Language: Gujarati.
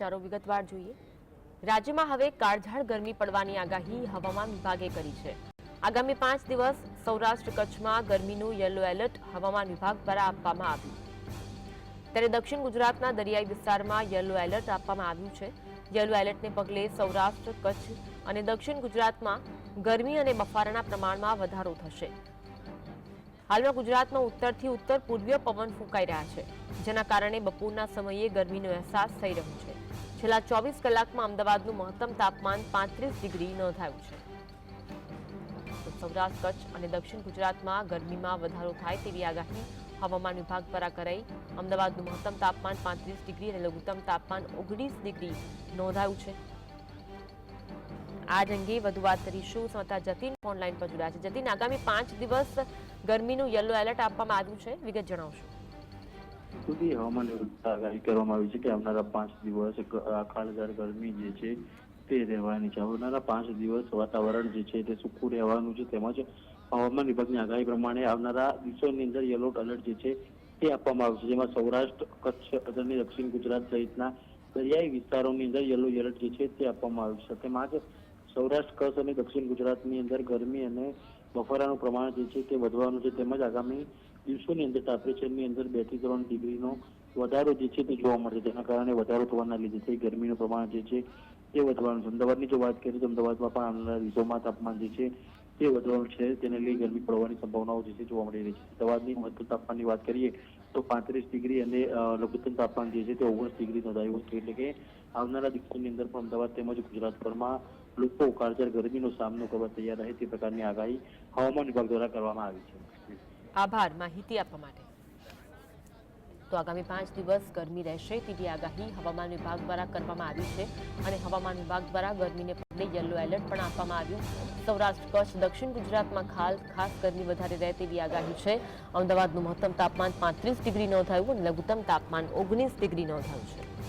ચારો વિગતવાર જોઈએ. રાજ્યમાં હવે કાળઝાળ ગરમી પડવાની આગાહી હવામાન વિભાગે કરી છે. આગામી પાંચ દિવસ સૌરાષ્ટ્ર કચ્છમાં ગરમીનું યલો એલર્ટ હવામાન વિભાગ દ્વારા આપવામાં આવ્યું. ત્યારે દક્ષિણ ગુજરાતના દરિયાઈ વિસ્તારમાં યલો એલર્ટ આપવામાં આવ્યું છે. યલો એલર્ટને પગલે સૌરાષ્ટ્ર, કચ્છ અને દક્ષિણ ગુજરાતમાં ગરમી અને બફારાના પ્રમાણમાં વધારો થશે. હાલમાં ગુજરાતમાં ઉત્તરથી ઉત્તર પૂર્વીય પવન ફૂંકાઈ રહ્યા છે, જેના કારણે બપોરના સમયે ગરમીનો અહેસાસ થઈ રહ્યો છે. છેલ્લા ચોવીસ કલાકમાં અમદાવાદનું મહત્તમ તાપમાન પાંત્રીસ ડિગ્રી નોંધાયું છે. સૌરાષ્ટ્ર, કચ્છ અને દક્ષિણ ગુજરાતમાં ગરમીમાં વધારો થાય તેવી આગાહી હવામાન વિભાગ દ્વારા કરાઈ. અમદાવાદનું મહત્તમ તાપમાન પાંત્રીસ ડિગ્રી અને લઘુત્તમ તાપમાન ઓગણીસ ડિગ્રી નોંધાયું છે. આજ અંગે વધુ વાત કરીશું. સમાચાર જતીન ઓનલાઈન પર જોડાયા છે. જતીન, આગામી પાંચ દિવસ ગરમીનું યલો એલર્ટ આપવામાં આવ્યું છે. વિગત જણાવશો. સુધી હવામાન આગાહી કરવામાં આવી છે કે આવનારા પાંચ દિવસ આખાળદાર ગરમી જે છે તે રહેવાની છે. આવનારા પાંચ દિવસ વાતાવરણ જે છે તે સૂકું રહેવાનું છે તેમજ હવામાન વિભાગની આગાહી પ્રમાણે આવનારા દિવસોની અંદર યલો એલર્ટ જે છે તે આપવામાં આવશે. જેમાં સૌરાષ્ટ્ર, કચ્છ અને દક્ષિણ ગુજરાત સહિતના દરિયાઈ વિસ્તારોની અંદર યલો એલર્ટ જે છે તે આપવામાં આવ્યું છે. તેમાં જ સૌરાષ્ટ્ર, કચ્છ અને દક્ષિણ ગુજરાતની અંદર ગરમી અને બફારાનું પ્રમાણ જે છે તે વધવાનું છે. તેમજ આગામી દિવસોની અંદર ટેમ્પરેચરની અંદર બેથી ત્રણ ડિગ્રીનો વધારો જે છે તે જોવા મળશે જેના કારણે વધારો થવાના લીધે છે ગરમીનું પ્રમાણ જે છે તે વધવાનું છે. અમદાવાદની જો વાત કરીએ તો અમદાવાદમાં પણ આવનારા દિવસોમાં તાપમાન જે છે તે વધવાનું છે. તેને લઈ ગરમી પડવાની સંભાવનાઓ જે છે જોવા મળી રહી છે. અમદાવાદની મહત્તમ તાપમાનની વાત કરીએ તો પાંત્રીસ ડિગ્રી અને લઘુત્તમ તાપમાન જે છે તે ઓગણીસ ડિગ્રી નોંધાયું છે એટલે કે આવનારા દિવસોની અંદર પણ અમદાવાદ તેમજ ગુજરાતભરમાં લોકો કાળઝાળ ગરમીનો સામનો કરવા તૈયાર રહે તે પ્રકારની આગાહી હવામાન વિભાગ દ્વારા કરવામાં આવી છે. આભાર માહિતી આપવા માટે. તો આગામી પાંચ દિવસ ગરમી રહેશે તેવી આગાહી હવામાન વિભાગ દ્વારા કરવામાં આવી છે અને હવામાન વિભાગ દ્વારા ગરમીને પગલે યલો એલર્ટ પણ આપવામાં આવ્યું. સૌરાષ્ટ્ર, કચ્છ, દક્ષિણ ગુજરાતમાં ખાલ, ખાસ ગરમી વધારે રહે તેવી આગાહી છે. અમદાવાદનું મહત્તમ તાપમાન પાંત્રીસ ડિગ્રી નોંધાયું અને લઘુત્તમ તાપમાન ઓગણીસ ડિગ્રી નોંધાયું છે.